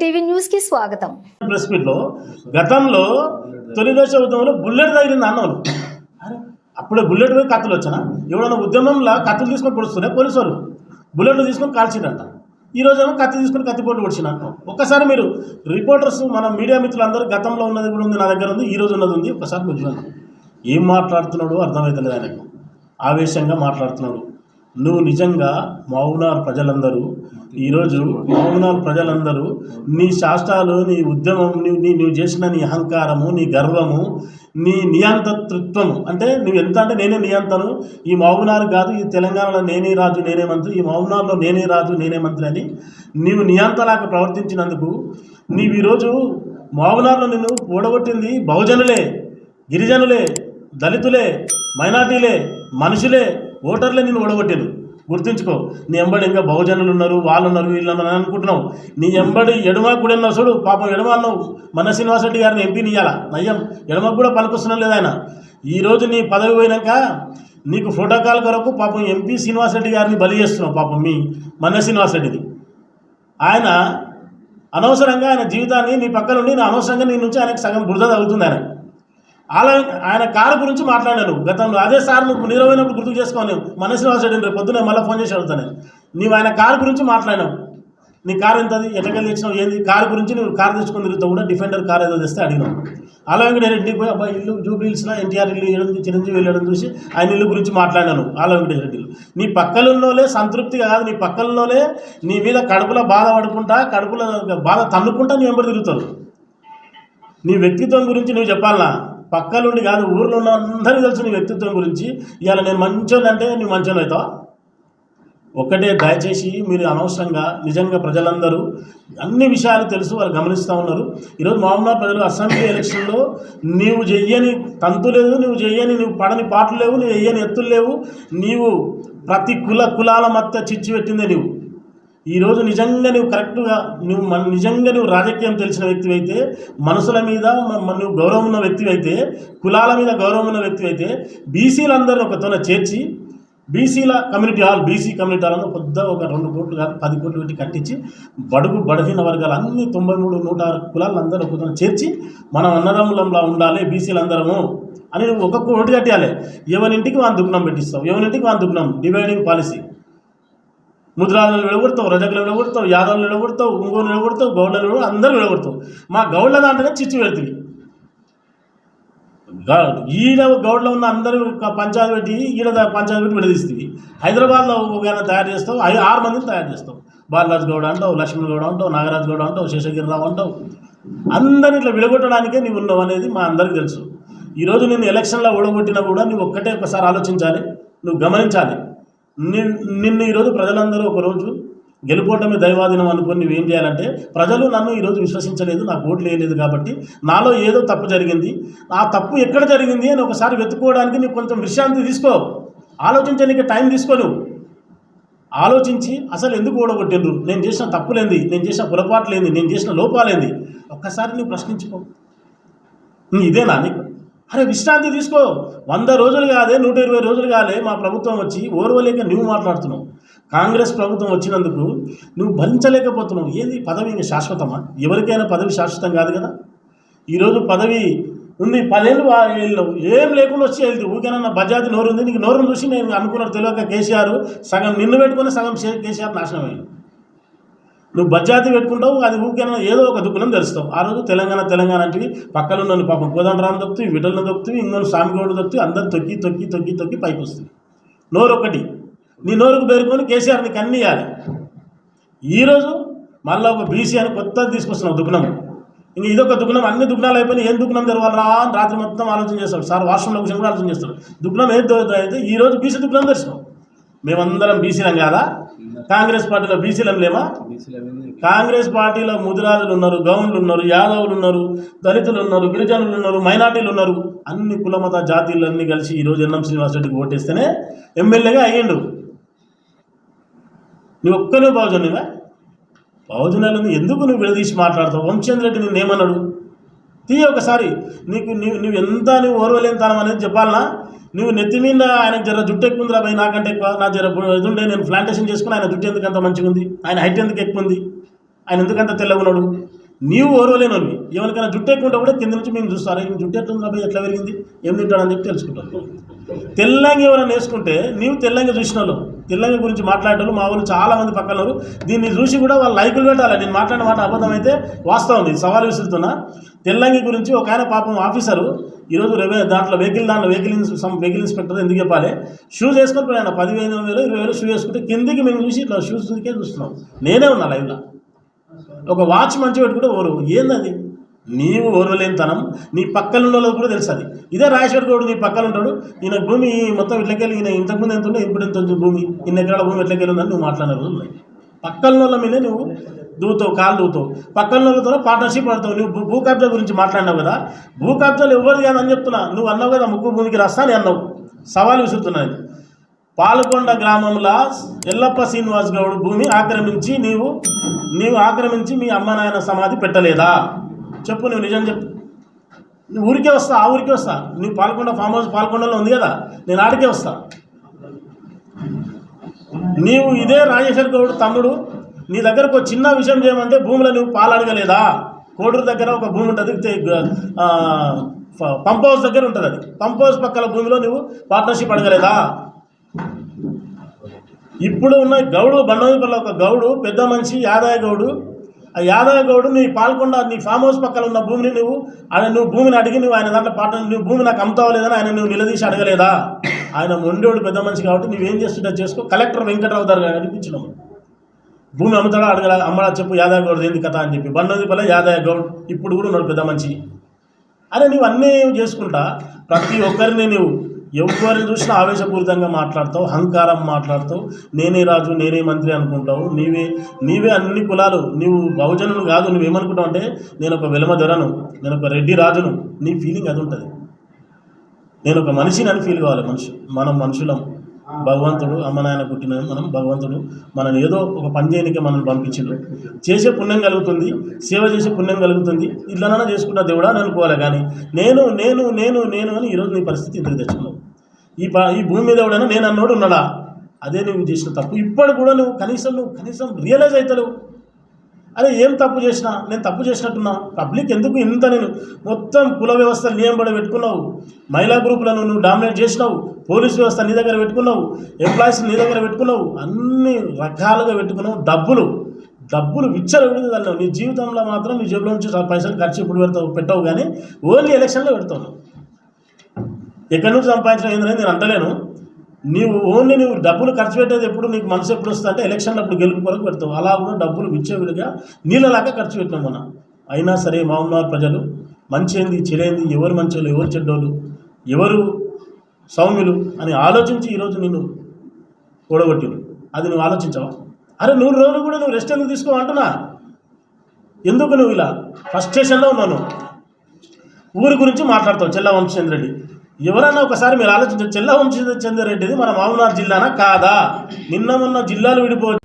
TV న్యూస్కి స్వాగతం press గతంలో తొలి దశ ఉద్యమంలో బుల్లెట్ తగిలింది అన్నోళ్ళు. అప్పుడే బుల్లెట్ పోయి కత్తులు వచ్చానా? ఎవడన్నా ఉద్యమంలో కత్తులు తీసుకొని పొడుస్తున్నాయి పోలీసు వాళ్ళు బుల్లెట్లు తీసుకొని కాల్చిందంట ఈ రోజు ఏమో కత్తి తీసుకొని కత్తిపోటు పొడిచినట్ట ఒక్కసారి మీరు రిపోర్టర్స్ మన మీడియా మిత్రులందరూ గతంలో ఉన్నది కూడా ఉంది నా దగ్గర ఉంది ఈ రోజు ఉన్నది ఉంది ఒకసారి మీరు చూడండి ఏం మాట్లాడుతున్నాడో అర్థమవుతలేదు ఆయనకు. ఆవేశంగా మాట్లాడుతున్నాడు. నువ్వు నిజంగా మౌనార్ ప్రజలందరూ ఈరోజు మౌనార్ ప్రజలందరూ నీ శాస్త్రాలు నీ ఉద్యమం నీ నీ నువ్వు చేసిన నీ అహంకారము నీ గర్వము నీ నియంతృత్వము అంటే నువ్వు ఎంత అంటే నేనే నియంతను ఈ మౌనార్ కాదు ఈ తెలంగాణలో నేనే రాజు నేనే మంత్రి ఈ మౌనార్లో నేనే రాజు నేనే మంత్రి అని నీవు నియంతలాగా ప్రవర్తించినందుకు నీవు ఈరోజు మౌనార్లో నిన్ను ఓడగొట్టింది బహుజనులే గిరిజనులే దళితులే మైనార్టీలే మనుషులే ఓటర్లే నేను ఓడగొట్టారు గుర్తుంచుకో నీ ఎంబడి ఇంకా బహుజనులు ఉన్నారు వాళ్ళు ఉన్నారు వీళ్ళు ఉన్నారు అని అనుకుంటున్నావు. నీ ఎంబడి ఎడమ కూడా ఉన్నావు చూడు పాపం ఎడమ అన్నావు. మన శ్రీనివాసరెడ్డి గారిని ఎంపీని ఇవ్వాలా నయ్యం ఎడమకు కూడా పనికొస్తున్నా లేదు ఆయన. ఈరోజు నీ పదవి పోయినాక నీకు ప్రోటోకాల్ కొరకు పాపం ఎంపీ శ్రీనివాసరెడ్డి గారిని బలి చేస్తున్నావు పాపం మీ మన శ్రీనివాసరెడ్డిది. ఆయన అనవసరంగా ఆయన జీవితాన్ని నీ పక్కన ఉండి నా అనవసరంగా నీ నుంచి ఆయనకు సగం బురద తగులుతుంది ఆయన. అలా ఆయన కారు గురించి మాట్లాడాను. గతంలో అదే సార్ నువ్వు నీరవైనప్పుడు గుర్తు చేసుకోను మన శ్రీనివాసరెడ్డి రేపు పొద్దున మళ్ళీ ఫోన్ చేసి అడుగుతాను. నీవు ఆయన కారు గురించి మాట్లాడినావు. నీ కారు ఎంతది ఎటకెళ్ళి తెచ్చినావు? ఏంది? కారు గురించి నువ్వు కారు తెచ్చుకుని తిరుగుతావు కూడా డిఫెండర్ కార్ ఏదో తెస్తే అడిగినావు. అలా వెంకటరెడ్డికి పోయి అబ్బాయి ఇల్లు జూబ్లీస్లో ఎన్టీఆర్ ఇల్లు వేయడం చిరంజీవి వెళ్ళడం చూసి ఆయన ఇల్లు గురించి మాట్లాడాను ఆల వెంకటరెడ్డిలు నీ పక్కలున్నోలే సంతృప్తి కాదు నీ పక్కలలోనే నీ మీద కడుపులో బాధ పడుకుంటా కడుపులో బాధ తన్నుకుంటా నీ వెంబడి తిరుగుతారు. నీ వ్యక్తిత్వం గురించి నువ్వు చెప్పాలనా? పక్కలుండి కాదు ఊర్లో ఉన్న అందరికీ తెలుసు నీ వ్యక్తిత్వం గురించి. ఇవాళ నేను మంచోని అంటే నువ్వు మంచోని అవుతావా? ఒక్కటే దయచేసి మీరు అనవసరంగా నిజంగా ప్రజలందరూ అన్ని విషయాలు తెలుసు వాళ్ళు గమనిస్తూ ఉన్నారు. ఈరోజు మామూలుగా ప్రజలు అసెంబ్లీ ఎలక్షన్లో నీవు చెయ్యని తంతు లేదు నువ్వు చెయ్యని నువ్వు పడని పాటలు లేవు నువ్వు చెయ్యని ఎత్తులు లేవు. నీవు ప్రతి కుల కులాల మధ్య చిచ్చు పెట్టిందే నీవు. ఈరోజు నిజంగా నువ్వు కరెక్ట్గా నువ్వు మన నిజంగా నువ్వు రాజకీయం తెలిసిన వ్యక్తి అయితే మనసుల మీద నువ్వు గౌరవం ఉన్న వ్యక్తి అయితే కులాల మీద గౌరవం ఉన్న వ్యక్తి అయితే బీసీలందరినీ ఒకతోన చేర్చి బీసీల community hall BC community hall అని పెద్ద ఒక రెండు కోట్లు కాదు పది కోట్లు పెట్టి కట్టించి బడుగు బడహీన వర్గాలు అన్ని తొంభై మూడు నూట ఆరు కులాలందరూ అందరూ ఒకతోన చేర్చి మనం అన్నదమ్ములంలా ఉండాలి బీసీలందరము అని నువ్వు ఒక్కొక్క ఓటు కట్టాలి ఎవరింటికి వాని దుగ్నం పెట్టిస్తావు? ఎవరింటికి వాని దుగ్నం? Dividing policy. ముద్రాలను విడగొడతావు రజకులు విడగొడతావు యాదవులు విడగొడతావు ఒంగోలు విడగొడతావు గౌడ్లను విడగొడతావు అందరూ విడగొడతావు మా గౌడ్ల దాంట్లోనే చిచ్చు పెడుతుంది. గా- ఈడ గౌడ్లో ఉన్న అందరూ ఒక పంచాయతీ పెట్టి ఈడ పంచాయతీ పెట్టి విడదీస్తుంది. హైదరాబాద్లో ఒకవేళ తయారు చేస్తావు ఐదు ఆరు మందిని తయారు చేస్తావు. బాలరాజ్ గౌడ అంటావు లక్ష్మణ్ గౌడ అంటావు నాగరాజ్ గౌడ అంటావు శేషగిరిరావు అంటావు. అందరిని ఇట్లా విడగొట్టడానికే నీవు ఉన్నావు అనేది మా అందరికీ తెలుసు. ఈరోజు నేను ఎలక్షన్లో ఓడగొట్టినా కూడా నువ్వు ఒక్కటే ఒకసారి ఆలోచించాలి నువ్వు గమనించాలి. నిన్ను ఈరోజు ప్రజలందరూ ఒకరోజు గెలుపోవటమే దైవాధీనం అనుకుని నువ్వేం చేయాలంటే ప్రజలు నన్ను ఈరోజు విశ్వసించలేదు నాకు ఓట్లు వేయలేదు కాబట్టి నాలో ఏదో తప్పు జరిగింది. ఆ తప్పు ఎక్కడ జరిగింది అని ఒకసారి వెతుక్కోవడానికి నీకు కొంచెం విశ్రాంతి తీసుకో. ఆలోచించడానికి టైం తీసుకో నువ్వు. ఆలోచించి అసలు ఎందుకు ఓడగొట్టిండ్రు? నేను చేసిన తప్పులేంది నేను చేసిన పొరపాట్లేంది నేను చేసిన లోపాలేంది? ఒక్కసారి నువ్వు ప్రశ్నించుకో. ఇదేనా నీకు? అరే విశ్రాంతి తీసుకో. వంద రోజులు కాదే నూట ఇరవై రోజులు కాలే మా ప్రభుత్వం వచ్చి ఓర్వలేక నువ్వు మాట్లాడుతున్నావు. కాంగ్రెస్ ప్రభుత్వం వచ్చినందుకు నువ్వు భరించలేకపోతున్నావు. ఏంది పదవి ఇంకా శాశ్వతమా? ఎవరికైనా పదవి శాశ్వతం కాదు కదా. ఈరోజు పదవి ఉంది పదేళ్ళు వా- ఏం లేకుండా వచ్చి వెళ్తే ఊరికేనా బజాజ్ నోరు ఉంది నీకు నోరును చూసి నేను అనుకున్నాను తెలియక కేసీఆర్ సగం నిన్ను పెట్టుకుని సగం కేసీఆర్ నాశనం అయింది నువ్వు బజ్జాతి పెట్టుకుంటావు అది ఊకేనా ఏదో ఒక దుఃఖం తెలుస్తావు ఆ రోజు తెలంగాణ తెలంగాణ అంటే పక్కన ఉన్న పాపం కోదండరామ్ దొక్కుతూ విటలను దొక్కుతూ ఇంకొన్ని స్వామిగౌడు దొక్కుతూ అందరు తొక్కి తొక్కి తొక్కి తొక్కి పైకి వస్తుంది నోరు ఒకటి నీ నోరుకు పేరుకొని కేసీఆర్ నీకు అన్ని ఇవ్వాలి ఈరోజు మళ్ళీ ఒక బీసీ అని కొత్తది తీసుకొస్తున్నావు దుగ్నం ఇంక ఇదొక దుగ్నం అన్ని దుగ్నాలు అయిపోయి ఏం దుగ్నం తెరవాలరా అని రాత్రి మొత్తం ఆలోచన చేస్తాడు. సార్ వాష్రూమ్లో కూర్చొని కూడా ఆలోచన చేస్తాడు. దుగ్నం ఏది? అయితే ఈరోజు బీసీ దుగ్నం తెరిచినాం మేమందరం బీసీలం కాదా? కాంగ్రెస్ పార్టీలో బీసీలం లేమా కాంగ్రెస్ పార్టీలో ముదిరాజులు ఉన్నారు గౌన్లు ఉన్నారు యాదవులు ఉన్నారు దళితులు ఉన్నారు గిరిజనులు ఉన్నారు మైనార్టీలు ఉన్నారు. అన్ని కులమత జాతీయులన్నీ కలిసి ఈరోజు ఎన్ఎం శ్రీనివాసరెడ్డికి ఓటేస్తేనే ఎమ్మెల్యేగా అయ్యిండు. నువ్వు ఒక్కనే బాగుజనువా బాగుజనాలను ఎందుకు నువ్వు విడదీసి మాట్లాడతావు? వంశేంద్ర రెడ్డి నేను ఏమన్నాడు? తీయ ఒకసారి. నీకు నువ్వు నువ్వు ఎంత నువ్వు ఓర్వలేనితనం అనేది చెప్పాలనా? నువ్వు నెత్తి మీద ఆయన జర జుట్టు ఎక్కువ ఉందిరా భయ్ నాకంటే ఎక్కువ. నా జర బు- నేను ప్లాంటేషన్ చేసుకుని ఆయన జుట్టు ఎందుకు అంత మంచిగా ఉంది? ఆయన హైట్ ఎందుకు ఎక్కువ ఉంది? ఆయన ఎందుకంత తెల్లగా ఉన్నాడు? నీవు ఓర్వలేనవి ఎవరికైనా జుట్టు ఎక్కువ ఉంటే కూడా కింద నుంచి మేము చూస్తారు జుట్టు ఎట్లుంది భయ్ ఎట్లా పెరిగింది ఏం తింటాడని చెప్పి తెలుసుకుంటాం. తెల్లంగి ఎవరైనా వేసుకుంటే నీవు తెల్లంగి చూసిన వాళ్ళు తెల్లంగి గురించి మాట్లాడేటోళ్ళు మా వాళ్ళు చాలామంది పక్కనరు దీన్ని చూసి కూడా వాళ్ళు లైకులు పెట్టాలి. నేను మాట్లాడిన మాట అబద్ధం అయితే వాస్తవం ఇది. సవాల్ విసురుతున్నా. తెల్లంగి గురించి ఒక ఆయన పాపం ఆఫీసరు ఈరోజు రెవె దాంట్లో వెహికల్ దాంట్లో వెహికల్ సమ్ వెహికల్ ఇన్స్పెక్టర్ ఎందుకు చెప్పాలి? షూస్ వేసుకొని పోయినా పదివేలు వేలు ఇరవై వేలు షూ వేసుకుంటే కిందికి మేము చూసి ఇట్లా షూస్ చూస్తున్నాం. నేనే ఉన్నా లైవ్లో. ఒక వాచ్ మంచి పెట్టుకుంటే ఓరు ఏందది నీవు ఓర్వలేనితనం నీ పక్కన ఉన్న వాళ్ళకి కూడా తెలుసు అది ఇదే రాజేశ్వర గౌడ్ నీ పక్కన ఉంటాడు ఈయన భూమి మొత్తం ఇట్లకెళ్ళి ఈయన ఇంతకుముందు ఎంత ఉండే? ఇప్పుడు ఎంత ఉంది భూమి? ఇన్ని ఎకరాల భూమి ఎట్లకెళ్ళి ఉందని నువ్వు మాట్లాడిన రోజులు ఉన్నాయి పక్కన వాళ్ళ మీద నువ్వు దూతావు కాళ్ళు దూతావు. పక్కన వాళ్ళతో పార్ట్నర్షిప్ పడతావు నువ్వు భూ- కబ్జా గురించి మాట్లాడినావు కదా. భూ కబ్జాలు ఎవరు కాదని చెప్తున్నా. నువ్వు అన్నావు కదా ముక్కు భూమికి రాస్తా అని అన్నావు. సవాల్ విసురుతున్నాను పాలకొండ గ్రామంలో ఎల్లప్ప శ్రీనివాస్ గౌడ్ భూమి ఆక్రమించి నీవు నీవు ఆక్రమించి మీ అమ్మ నాయన సమాధి పెట్టలేదా? చెప్పు నువ్వు నిజం చెప్పు. నువ్వు ఊరికే వస్తా ఆ ఊరికే వస్తా. నువ్వు పాల్గొండ ఫామ్ హౌస్ పాల్గొండలో ఉంది కదా నేను ఆడికే వస్తా. నీవు ఇదే రాజేశ్వర్ గౌడ్ తమ్ముడు నీ దగ్గరకు ఒక చిన్న విషయం చేయమంటే భూమిలో నువ్వు పాలు అడగలేదా కోడూరు దగ్గర ఒక భూమి ఉంటుంది పంప్ హౌస్ దగ్గర ఉంటుంది అది. పంప్ హౌస్ పక్కల భూమిలో నువ్వు పార్ట్నర్షిప్ అడగలేదా? ఇప్పుడు ఉన్న గౌడు బండవీపల్లి ఒక గౌడు పెద్ద మనిషి యాదయ్య గౌడు ఆ యాదవ గౌడు నీ పాల్కొండ నీ ఫామ్ హౌస్ పక్కన ఉన్న భూమిని నువ్వు ఆయన నువ్వు భూమిని అడిగి నువ్వు ఆయన దాంట్లో పాట నువ్వు భూమి నాకు అమ్ముతావా లేదని ఆయన నువ్వు నిలదీసి అడగలేదా? ఆయన మొండోడు పెద్ద మనిషి కాబట్టి నువ్వేం చేస్తుంటే చేసుకో. కలెక్టర్ వెంకటరావు గారు అనిపించినాము భూమి అమ్ముతాడా అడగల అమ్మడా చెప్పు యాదయ్య గౌడ్ ఏంది కథ అని చెప్పి. బండవీపల్లి యాదయ్య గౌడ్ ఇప్పుడు కూడా ఉన్నాడు పెద్ద మనిషి. అరే నువ్వు అన్నీ చేసుకుంటా. ప్రతి ఒక్కరిని నువ్వు ఎవరిని చూసినా ఆవేశపూరితంగా మాట్లాడతావు అహంకారం మాట్లాడతావు. నేనే రాజు నేనే మంత్రి అనుకుంటావు. నీవే నీవే అన్ని కులాలు. నీవు బహుజనులు కాదు నువ్వేమనుకుంటావు అంటే నేను ఒక వెలమ దొరను నేను ఒక రెడ్డి రాజును. నీ ఫీలింగ్ అది ఉంటుంది. నేను ఒక మనిషిని అని ఫీల్ కావాలి మనిషి మనం మనుషులం. భగవంతుడు అమ్మ నాయన పుట్టిన మనం భగవంతుడు మనం ఏదో ఒక పని చేయనికే మనం పంపించిండు. చేసే పుణ్యం కలుగుతుంది సేవ చేసే పుణ్యం కలుగుతుంది ఇట్లనైనా చేసుకుంటా దేవుడా అని అనుకోవాలి కానీ నేను నేను నేను నేను అని ఈరోజు నీ పరిస్థితి ఇంటికి తెచ్చుకున్నావు? ఈ ప ఈ భూమి మీద ఎవడైనా నేను అన్నోడు ఉన్నాడా? అదే నువ్వు చేసిన తప్పు. ఇప్పుడు కూడా నువ్వు కనీసం నువ్వు కనీసం రియలైజ్ అవుతలేవు అరే ఏం తప్పు చేసినా? నేను తప్పు చేసినట్టున్నా? పబ్లిక్ ఎందుకు ఇంత నేను మొత్తం కుల వ్యవస్థ నియంబడి పెట్టుకున్నావు? మహిళా గ్రూపులను నువ్వు డామినేట్ చేసినావు? పోలీస్ వ్యవస్థ నీ దగ్గర పెట్టుకున్నావు? ఎంప్లాయీస్ నీ దగ్గర పెట్టుకున్నావు? అన్ని రకాలుగా పెట్టుకున్నావు. డబ్బులు డబ్బులు విచ్చలు విడుదలవు నీ జీవితంలో మాత్రం నీ జేబులో నుంచి పైసలు ఖర్చు ఇప్పుడు పెడతావు? పెట్టవు కానీ ఓన్లీ ఎలక్షన్లో పెడతావు. ఎక్కడి నుంచి సంపాదించిన ఏంటనేది నేను అంటలేను. నీవు ఓన్లీ నువ్వు డబ్బులు ఖర్చు పెట్టేది ఎప్పుడు నీకు మనసు ఎప్పుడు వస్తుంది అంటే ఎలక్షన్లో అప్పుడు గెలుపు కొరకు పెడతావు. అలా కూడా డబ్బులు విచ్చవిడిగా నీళ్ళలాగా ఖర్చు పెట్టినాం మనం. అయినా సరే మామూలు ప్రజలు. మంచి ఏంది చెడేంది ఎవరు మంచోళ్ళు ఎవరు చెడ్డోళ్ళు ఎవరు సౌమ్యులు అని ఆలోచించి ఈరోజు నిన్ను కూడగొట్టిను అది నువ్వు ఆలోచించావా? అరే నూరు రోజులు కూడా నువ్వు రెస్ట్ ఎందుకు తీసుకో అంటున్నా? ఎందుకు నువ్వు ఇలా? ఫస్ట్ స్టేషన్లో ఉన్నాను ఊరి గురించి మాట్లాడతావు చెల్ల వంశేంద్రెడ్డి ఎవరన్నా ఒకసారి మీరు ఆలోచించండి చెల్లవం చంద్రెడ్డిది మన మామూలు జిల్లానా? కాదా? నిన్న ఉన్న జిల్లాలు విడిపోవచ్చు.